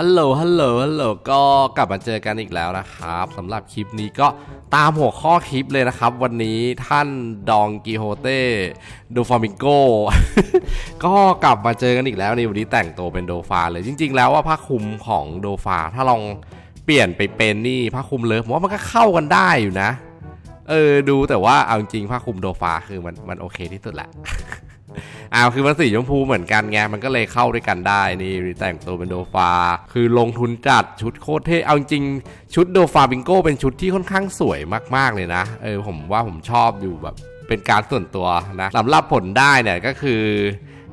ฮัลโหล ฮัลโหล ฮัลโหล ก็กลับมาเจอกันอีกแล้วนะครับสำหรับคลิปนี้ก็ตามหัวข้อคลิปเลยนะครับ วันนี้ท่านดองกิโฮเต้โดฟามิงโกก็กลับมาเจอกันอีกแล้วในวันนี้แต่งตัวเป็นโดฟาเลยจริง ๆ แล้วว่าผ้าคลุมของโดฟาถ้าลองเปลี่ยนไปเป็นนี่ผ้าคลุมเลิฟผมว่ามันก็เข้ากันได้อยู่นะ เออดูแต่ว่าเอาจริงๆผ้าคลุมโดฟาคือมันมันโอเคที่สุดแหละ อ้าวคือมันสีชมพูเหมือนกันไงมันก็เลยเข้าด้วยกันได้นี่แต่งตัวเป็นโดฟา คือลงทุนจัดชุดโคตรเท่เอาจริงชุดโดฟาบิงโก้เป็นชุดที่ค่อนข้างสวยมากๆเลยนะเออผมว่าผมชอบอยู่แบบเป็นการส่วนตัวนะสำหรับผลได้เนี่ยก็คือ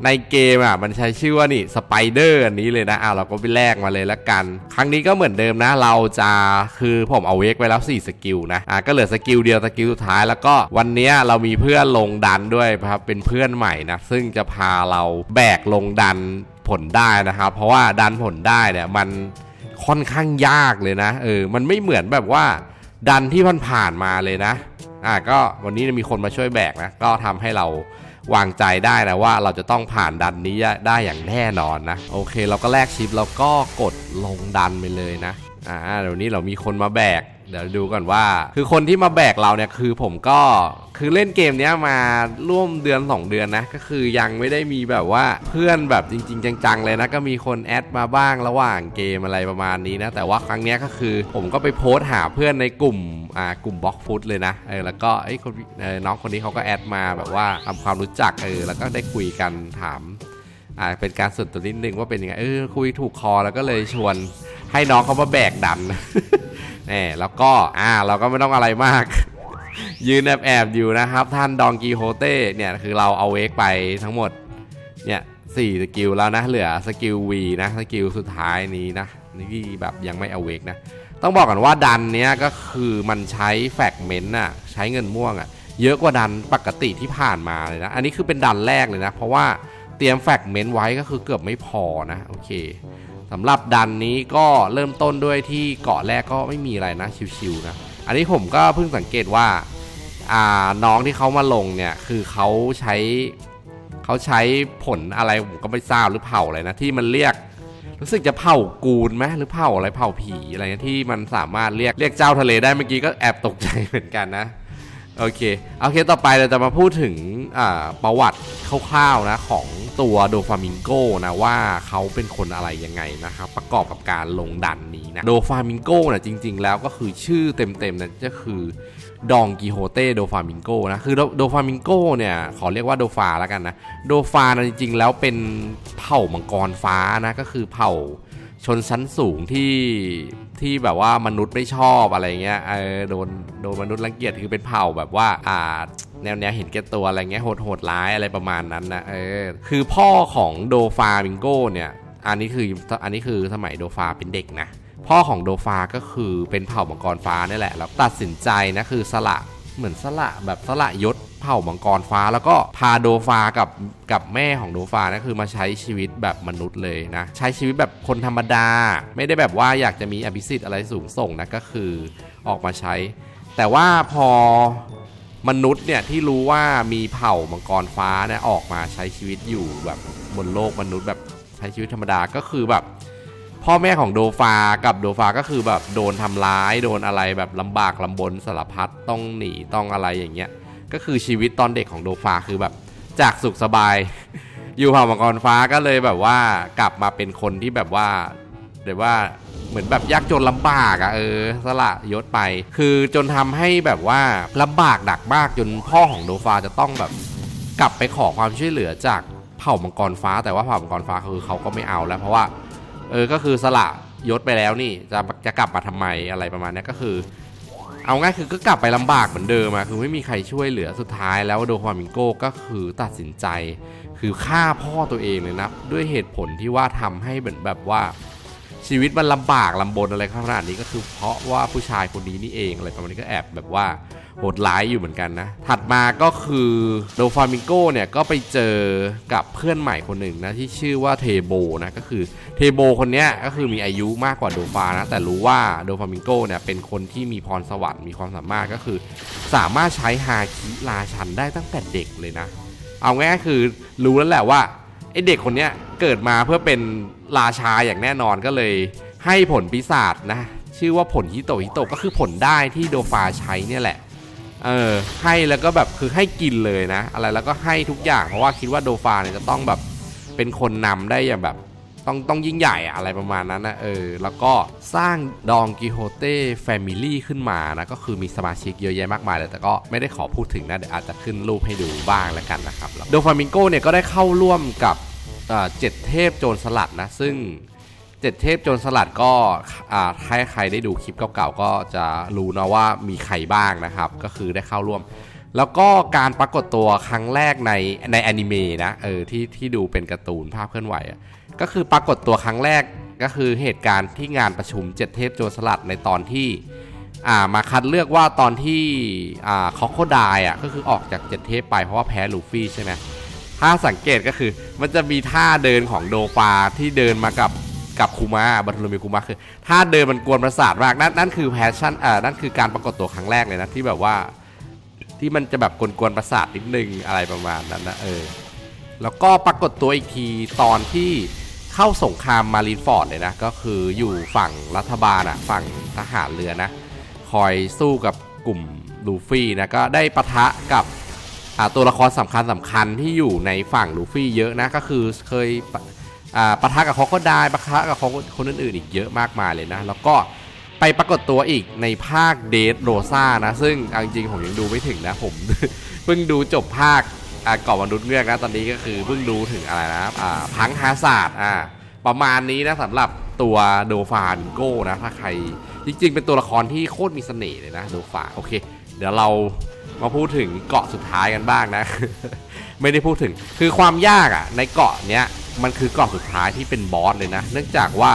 ในเกมอะมันใช้ชื่อว่านี่สไปเดอร์อันนี้เลยนะอะเราก็ไปแลกมาเลยละกัน ครั้งนี้ก็เหมือนเดิมนะ เราจะคือผมเอาเวกไปแล้ว 4 สกิลนะอะก็เหลือสกิลเดียวสกิลสุดท้ายแล้วก็วันนี้เรามีเพื่อนลงดันด้วยครับเป็นเพื่อนใหม่นะซึ่งจะพาเราแบกลงดันผลได้นะครับ เพราะว่าดันผลได้เนี่ยมันค่อนข้างยากเลยนะ เออ มันไม่เหมือนแบบว่า ดันที่มันผ่านมาเลยนะ อะก็วันนี้มีคนมาช่วยแบกนะ ก็ทำให้เรา วางใจได้นะว่าเราจะต้องผ่านดันนี้ได้อย่างแน่นอนนะ โอเค เราก็แลกชิปแล้วก็กดลงดันไปเลยนะอ่าเดี๋ยวนี้เรามีคนมาแบกเดี๋ยวดูก่อนว่า คือคนที่มาแบกเราเนี่ยคือผมก็ คือเล่นเกมเนี้ยมาร่วมเดือน 2 เดือนนะ ก็คือยังไม่ได้มีแบบว่าเพื่อนแบบจริง ๆ จังๆ เลยนะ ก็มีคนแอดมาบ้างระหว่างเกมอะไรประมาณนี้นะ แต่ว่าครั้งเนี้ยก็คือผมก็ไปโพสต์หาเพื่อนในกลุ่มอ่ากลุ่มบล็อกฟุตเลยนะเออแล้วก็ไอ้คนเออน้องคนนี้เขาก็แอดมาแบบว่าทำความรู้จักเออแล้วก็ได้คุยกันถามอ่าเป็นการส่วนตัวนิดนึงว่าเป็นยังไงเออคุยถูกคอแล้วก็เลยชวนให้น้องเขามาแบกดันแหมแล้วก็อ่าเราก็ไม่ต้องอะไรมาก ยืนแอบแอบๆอยู่นะครับ ท่านดองกีโฮเต้เนี่ยคือเราเอาเวกไปทั้งหมดเนี่ยสี่สกิลแล้วนะเหลือสกิล V นะสกิลสุดท้ายนี้นะนี่แบบยังไม่เอาเวกนะ ต้องบอกก่อนว่าดันเนี้ยก็คือมันใช้แฟกเมนต์อะใช้เงินม่วงอะเยอะกว่าดันปกติที่ผ่านมาเลยนะ อันนี้คือเป็นดันแรกเลยนะ เพราะว่าเตรียมแฟกเมนต์ไว้ก็คือเกือบไม่พอนะโอเคสำหรับดันนี้ก็เริ่มต้นด้วยที่เกาะแรกก็ไม่มีอะไรนะชิวๆนะ อันนี้ผมก็เพิ่งสังเกตว่าอ่าน้องที่เขามาลงเนี่ยคือเขาใช้เขาใช้ผลอะไรผมก็ไม่ทราบหรือเผ่าอะไรนะที่มันเรียกรู้สึกจะเผ่ากูนไหมหรือเผ่าอะไรเผ่าผีอะไรที่มันสามารถเรียกเรียกเจ้าทะเลได้เมื่อกี้ก็แอบตกใจเหมือนกันนะ โอเคโอเคต่อไปเราจะมาพูดถึงประวัติคร่าวๆนะของตัวโดฟามิงโกนะว่าเขาเป็นคนอะไรยังไงนะครับประกอบกับการลงดันนี้นะโดฟามิงโกนะจริง ๆ แล้วก็คือชื่อเต็มๆนะก็คือดองกิโฮเต้โดฟามิงโกนะคือโดฟามิงโกเนี่ยขอเรียกว่าโดฟาแล้วกันนะโดฟานะจริงๆแล้วเป็นเผ่ามังกรฟ้านะก็คือเผ่า ชนชั้นสูงที่ที่แบบว่ามนุษย์ไม่ชอบอะไรเงี้ยเออโดนโดนมนุษย์รังเกียจคือเป็นเผ่าแบบว่าอ่าแนวแนวเห็นแก่ตัวอะไรเงี้ยโหดโหดร้ายอะไรประมาณนั้นนะเออคือพ่อของโดฟามิงโกเนี่ยอันนี้คืออันนี้คือสมัยโดฟาเป็นเด็กนะพ่อของโดฟาก็คือเป็นเผ่ามังกรฟ้านี่แหละแล้วตัดสินใจนะคือสละ เหมือนสละแบบสละยศเผ่ามังกรฟ้าแล้วก็พาโดฟากับกับแม่ของโดฟานะคือมาใช้ชีวิตแบบมนุษย์เลยนะ ใช้ชีวิตแบบคนธรรมดา ไม่ได้แบบว่าอยากจะมีอภิสิทธิ์อะไรสูงส่งนะก็คือออกมาใช้ แต่ว่าพอมนุษย์เนี่ยที่รู้ว่ามีเผ่ามังกรฟ้าเนี่ยออกมาใช้ชีวิตอยู่แบบบนโลกมนุษย์แบบใช้ชีวิตธรรมดาก็คือแบบ พ่อแม่ของโดฟากับโดฟาก็คือแบบโดนทำร้ายโดนอะไรแบบลำบากลำบนสารพัดต้องหนีต้องอะไรอย่างเงี้ยก็คือชีวิตตอนเด็กของโดฟาคือแบบจากสุขสบาย อยู่เผ่ามังกรฟ้าก็เลยแบบว่ากลับมาเป็นคนที่แบบว่าเดี๋ยวว่าเหมือนแบบยากจนลำบากอะเออสละยศไป คือจนทำให้แบบว่าลำบากหนักมากจนพ่อของโดฟาจะต้องแบบกลับไปขอความช่วยเหลือจากเผ่ามังกรฟ้า แต่ว่าเผ่ามังกรฟ้าคือเขาก็ไม่เอาแล้วเพราะว่า เออก็คือสละยศไปแล้วนี่จะจะกลับมาทำไมอะไรประมาณนี้ก็คือ เอาง่ายคือก็กลับไปลำบากเหมือนเดิมอะคือไม่มีใครช่วยเหลือสุดท้ายแล้วโดฟามิงโกก็คือตัดสินใจ คือฆ่าพ่อตัวเองเลยนะด้วยเหตุผลที่ว่าทำให้เหมือนแบบว่าชีวิตมันลำบากลำบนอะไรขนาดนี้ก็คือเพราะว่าผู้ชายคนนี้นี่เองอะไรประมาณนี้ก็แอบแบบว่า โหดร้ายอยู่เหมือนกันนะ ถัดมาก็คือโดฟามิงโกเนี่ยก็ไปเจอกับเพื่อนใหม่คนหนึ่งนะที่ชื่อว่าเทโบนะก็คือเทโบคนนี้ก็คือมีอายุมากกว่าโดฟานะแต่รู้ว่าโดฟามิงโกเนี่ยเป็นคนที่มีพรสวรรค์มีความสามารถก็คือ สามารถใช้ฮาคิราชันได้ตั้งแต่เด็กเลยนะ เอาง่ายคือรู้แล้วแหละว่าไอเด็กคนนี้เกิดมาเพื่อเป็นราชาอย่างแน่นอนก็เลยให้ผลปีศาจนะชื่อว่าผลฮิโตฮิโตก็คือผลได้ที่โดฟาใช้เนี่ยแหละ เออให้แล้วก็แบบคือให้กินเลยนะ อะไรแล้วก็ให้ทุกอย่างเพราะว่าคิดว่าโดฟาเนี่ยจะต้องแบบเป็นคนนำได้อย่างแบบต้องต้องยิ่งใหญ่อะไรประมาณนั้นนะเออแล้วก็สร้างดองกิโฮเต้แฟมิลี่ขึ้นมานะก็คือมีสมาชิกเยอะแยะมากมายเลยแต่ก็ไม่ได้ขอพูดถึงนะเดี๋ยวอาจจะขึ้นรูปให้ดูบ้างแล้วกันนะครับโดฟามิงโกเนี่ยก็ได้เข้าร่วมกับเจ็ดเทพโจรสลัดนะซึ่ง จ็ดเทพโจรสลัดก็ถ้าใครได้ดูคลิปเก่าๆก็จะรู้นะว่ามีใครบ้างนะครับ ก็คือได้เข้าร่วม แล้วก็การปรากฏตัวครั้งแรกในในแอนิเมะนะเออที่ที่ดูเป็นการ์ตูนภาพเคลื่อนไหวอะก็คือปรากฏตัวครั้งแรกก็คือเหตุการณ์ที่งานประชุมเจ็ดเทพโจรสลัดในตอนที่อ่ามาคัดเลือกว่าตอนที่อ่าคอโคไดอะก็คือออกจากเจ็ดเทพไปเพราะว่าแพ้ลูฟี่ใช่ไหมถ้าสังเกตก็คือมันจะมีท่าเดินของโดฟาที่เดินมากับ กับคูมาบัตโทโลมีคูมาคือท่าเดินมันกวนประสาทมากนั่นนั่นคือแพชชั่นอ่านั่นคือการปรากฏตัวครั้งแรกเลยนะที่แบบว่า ที่มันจะแบบกวนๆประสาทนิดนึงอะไรประมาณนั้นนะเออแล้วก็ปรากฏตัวอีกทีตอนที่เข้าสงครามมารีนฟอร์ดเลยนะ ก็คืออยู่ฝั่งรัฐบาลอะฝั่งทหารเรือนะ คอยสู้กับกลุ่มลูฟี่นะ ก็ได้ปะทะกับตัวละครสำคัญสำคัญที่อยู่ในฝั่งลูฟี่เยอะนะ ก็คือเคย ปะอ่าปะทะกับคอโคไดปะทะกับคนคนอื่นๆอีกเยอะมากมายเลยนะ แล้วก็ไปปรากฏตัวอีกในภาคเดทโรซ่านะ ซึ่งจริงๆผมยังดูไม่ถึงนะผม เพิ่งดูจบภาคอ่าเกาะมนุษย์เงือกนะตอนนี้ก็คือเพิ่งดูถึงอะไรนะพังฮาศาสตร์อ่าประมาณนี้นะสำหรับตัวโดฟานโก้นะถ้าใครจริง ๆ เป็นตัวละครที่โคตรมีเสน่ห์เลยนะโดฟาโอเค เดี๋ยวเรามาพูดถึงเกาะสุดท้ายกันบ้างนะ ไม่ได้พูดถึงคือความยากอะ่ะในเกาะเนี้ย มันคือเกาะสุดท้ายที่เป็นบอสเลยนะ เนื่องจากว่า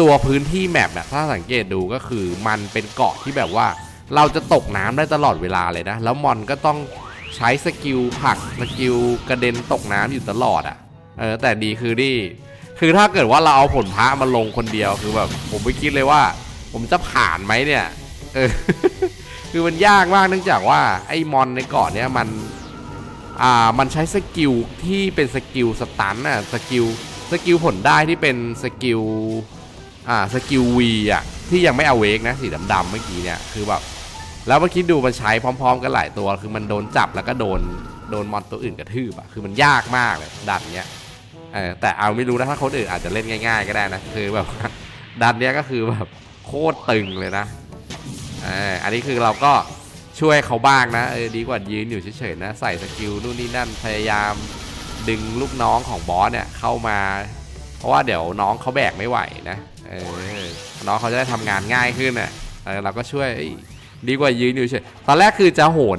ตัวพื้นที่แมปเนี่ยถ้าสังเกตดูก็คือมันเป็นเกาะที่แบบว่า เราจะตกน้ำได้ตลอดเวลาเลยนะ แล้วมอนก็ต้องใช้สกิลผักสกิลกระเด็นตกน้ำอยู่ตลอดอะ่ะเออแต่ดีคือนี่คือถ้าเกิดว่าเราเอาผลพระมาลงคนเดียวคือแบบ ผมไม่คิดเลยว่า ผมจะผ่านไหมเนี่ยเออคือมันยากมากเนื่องจากว่าไอ้มอนในเกาะเนี้ยมัน อ่ามันใช้สกิลที่เป็นสกิลสตันน่ะสกิลสกิลผลได้ที่เป็นสกิลอ่าสกิลวีอะที่ยังไม่เอาเวกนะสีดำๆเมื่อกี้เนี่ยคือแบบแล้วเมาคิดดูมันใช้พร้อม ๆ กันหลายตัว คือมันโดนจับแล้วก็โดนโดนมอนตัวอื่นกระทืบอะคือมันยากมากเลยดันเนี้ยเออแต่เอาไม่รู้นะถ้าคนอื่นอาจจะเล่นง่าย ๆ ก็ได้นะคือแบบดันเนี้ยก็คือแบบโคตรตึงเลยนะอ่อันนี้คือเราก็ ช่วยเขาบ้างนะเออดีกว่ายืนอยู่เฉยๆนะ ใส่สกิลนู่นนี่นั่นพยายามดึงลูกน้องของบอสเนี่ยเข้ามา เพราะว่าเดี๋ยวน้องเขาแบกไม่ไหวนะเออน้องเขาจะได้ทำงานง่ายขึ้นอะเออเราก็ช่วยดีกว่ายืนอยู่เฉยตอนแรกคือจะโหน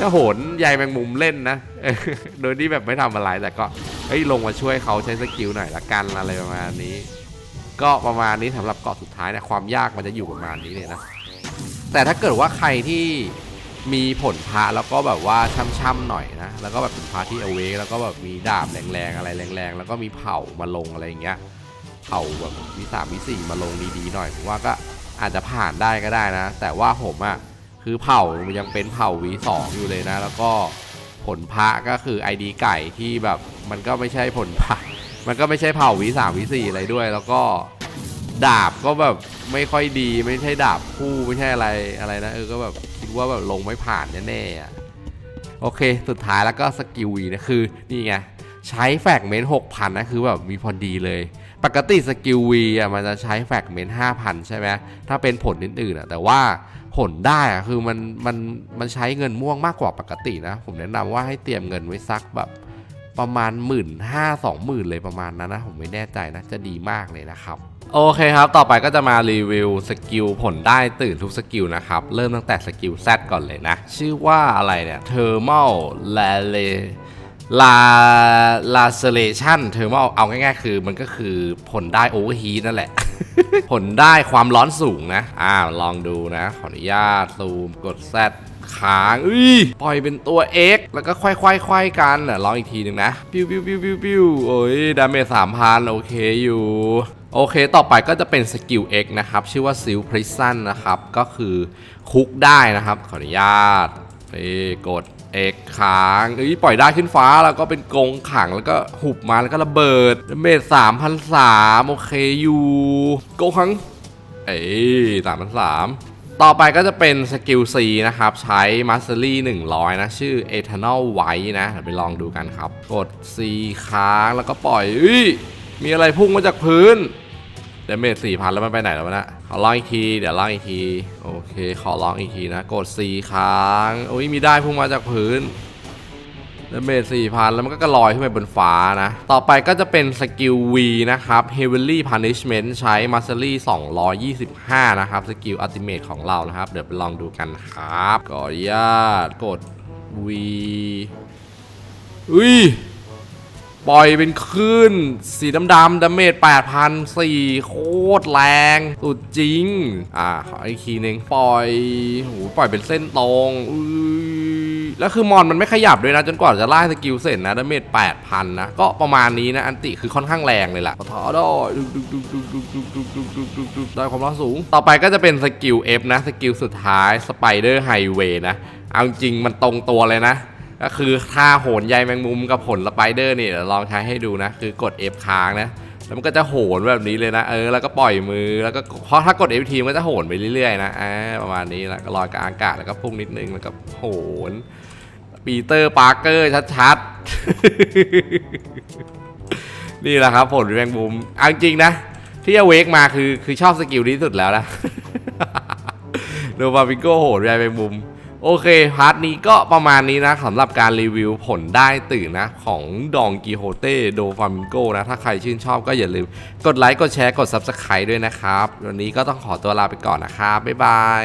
จะโหนใยแมงมุมเล่นนะโดยที่แบบไม่ทำอะไรแต่ก็เฮ้ยลงมาช่วยเขาใช้สกิลหน่อยละกันอะไรประมาณนี้ ก็ประมาณนี้สำหรับเกาะสุดท้ายนะความยากมันจะอยู่ประมาณนี้เลยนะ แต่ถ้าเกิดว่าใครที่มีผลพระแล้วก็แบบว่าช่ำๆหน่อยนะ แล้วก็แบบเป็นพระที่เอาเวกแล้วก็แบบมีดาบแรงๆอะไรแรงๆ แล้วก็มีเผ่ามาลงอะไรอย่างเงี้ยเผ่าแบบมีสามมีสี่มาลงดีๆหน่อยผมว่าก็อาจจะผ่านได้ก็ได้นะ แต่ว่าผมอะคือเผ่ามันยังเป็นเผ่า V2 องอยู่เลยนะ แล้วก็ผลพระก็คือ ID ไก่ที่แบบมันก็ไม่ใช่ผลพระมันก็ไม่ใช่เผ่า V3 V4 อะไรด้วย แล้วก็ ดาบก็แบบไม่ค่อยดีไม่ใช่ดาบคู่ไม่ใช่อะไรอะไรนะเออก็แบบคิดว่าแบบลงไม่ผ่านแน่ๆอะโอเค สุดท้ายแล้วก็สกิลวีนะคือนี่ไงใช้แฟกเมนต์6,000นะคือแบบมีพอดีเลย ปกติสกิลวีอะมันจะใช้แฟกเมนต์5,000ใช่ไหมถ้าเป็นผลอื่นๆอะแต่ว่าผลได้อะคือมันมันมันใช้เงินม่วงมากกว่าปกตินะ ผมแนะนำว่าให้เตรียมเงินไว้สักแบบประมาณหมื่นห้าสองหมื่นเลยประมาณนั้นนะ ผมไม่แน่ใจนะจะดีมากเลยนะครับ โอเคครับ ต่อไปก็จะมารีวิวสกิลผลได้ตื่นทุกสกิลนะครับ เริ่มตั้งแต่สกิล Z ก่อนเลยนะ ชื่อว่าอะไรเนี่ย Thermal l a l e ลาลาเซเลชันเทอร์มลเอาง่ายๆ คือมันก็คือผลได้โอเวอร์ฮีนั่นแหละ ผลได้ความร้อนสูงนะ อ่าลองดูนะ ขออนุญาตซูมกด Z ค้างอุ้ยปล่อยเป็นตัว X แล้วก็ค่อยๆค่อยๆกันน่ะลองอีกทีหนึ่งนะ ปิ้วปิ้วปิ้วปิ้วปิ้วโอ้ยดาเมจสามพันโอเคอยู่ โอเค ต่อไปก็จะเป็นสกิล X นะครับ ชื่อว่าซิลพริซันนะครับ ก็คือคุกได้นะครับ ขออนุญาตเอกดเอกค้างเอ้ยปล่อยได้ขึ้นฟ้าแล้วก็เป็นกรงขังแล้วก็หุบมาแล้วก็ระเบิดเมตสามพันสามโอเคอยู่กงขัง เอ้สามพันสามต่อไปก็จะเป็นสกิล C นะครับ ใช้ Mastery 100 นะ ชื่อ Eternal White นะ ไปลองดูกันครับ กด C ค้างแล้วก็ปล่อยอ้ย มีอะไรพุ่งมาจากพื้นเดเมจ4,000แล้วมันไปไหนแล้วนะขอลองอีกทีเดี๋ยวลองอีกทีโอเค ขอลองอีกทีนะ กด C ค้างโอ้ยมีได้พุ่งมาจากพื้นเดเมจ4,000แล้วมันก็กระลอยขึ้นไปบนฟ้านะ ต่อไปก็จะเป็นสกิล V นะครับ Heavenly Punishment ใช้ Mastery 225 นะครับ สกิล Ultimate ของเรานะครับ เดี๋ยวไปลองดูกันครับขออนุญาตกด V อุ้ย ปล่อยเป็นคลื่นสีดำดำดาเมจ8,000สี่โคตรแรง สุดจริง อ่าขออีกทีหนึงปล่อยโหปล่อยเป็นเส้นตรงอุ้ยแล้วคือมอนมันไม่ขยับด้วยนะ จนกว่าจะไล่สกิลเสร็จนะดาเมจ8,000 นะ ก็ประมาณนี้นะ อันติคือค่อนข้างแรงเลยล่ะขอทอได้ดุกดุกดุกดุกดุกดุกดุกดุกดุกดุกดุกได้ความร้อนสูง ต่อไปก็จะเป็นสกิล F นะ สกิลสุดท้ายสไปเดอร์ไฮเวย์นะ เอาจริงมันตรงตัวเลยนะ ก็คือท่าโหนใยแมงมุมกับผลสไปเดอร์นี่เดี๋ยวลองใช้ให้ดูนะ คือกด F ค้างนะแล้วมันก็จะโหนแบบนี้เลยนะเออแล้วก็ปล่อยมือแล้วก็เพราะถ้ากด F ทีมันก็จะโหนไปเรื่อยๆนะอ่าประมาณนี้แล้วก็ลอยกับอากาศแล้วก็พุ่งนิดนึงแล้วก็โหนปีเตอร์ปาร์เกอร์ชัดๆ นี่แหละครับผลแมงมุมเอาจริงนะที่เอเวกมาคือคือชอบสกิลนี้ที่สุดแล้วนะโดบาบิโก้โหดแมงมุม โอเค พาร์ทนี้ก็ประมาณนี้นะสำหรับการรีวิวผลได้ตื่นนะ ของดองกิโฮเต้โดฟามิงโกนะ ถ้าใครชื่นชอบก็อย่าลืม กดไลค์ กดแชร์ กด Subscribe ด้วยนะครับ วันนี้ก็ต้องขอตัวลาไปก่อนนะครับ บ๊ายบาย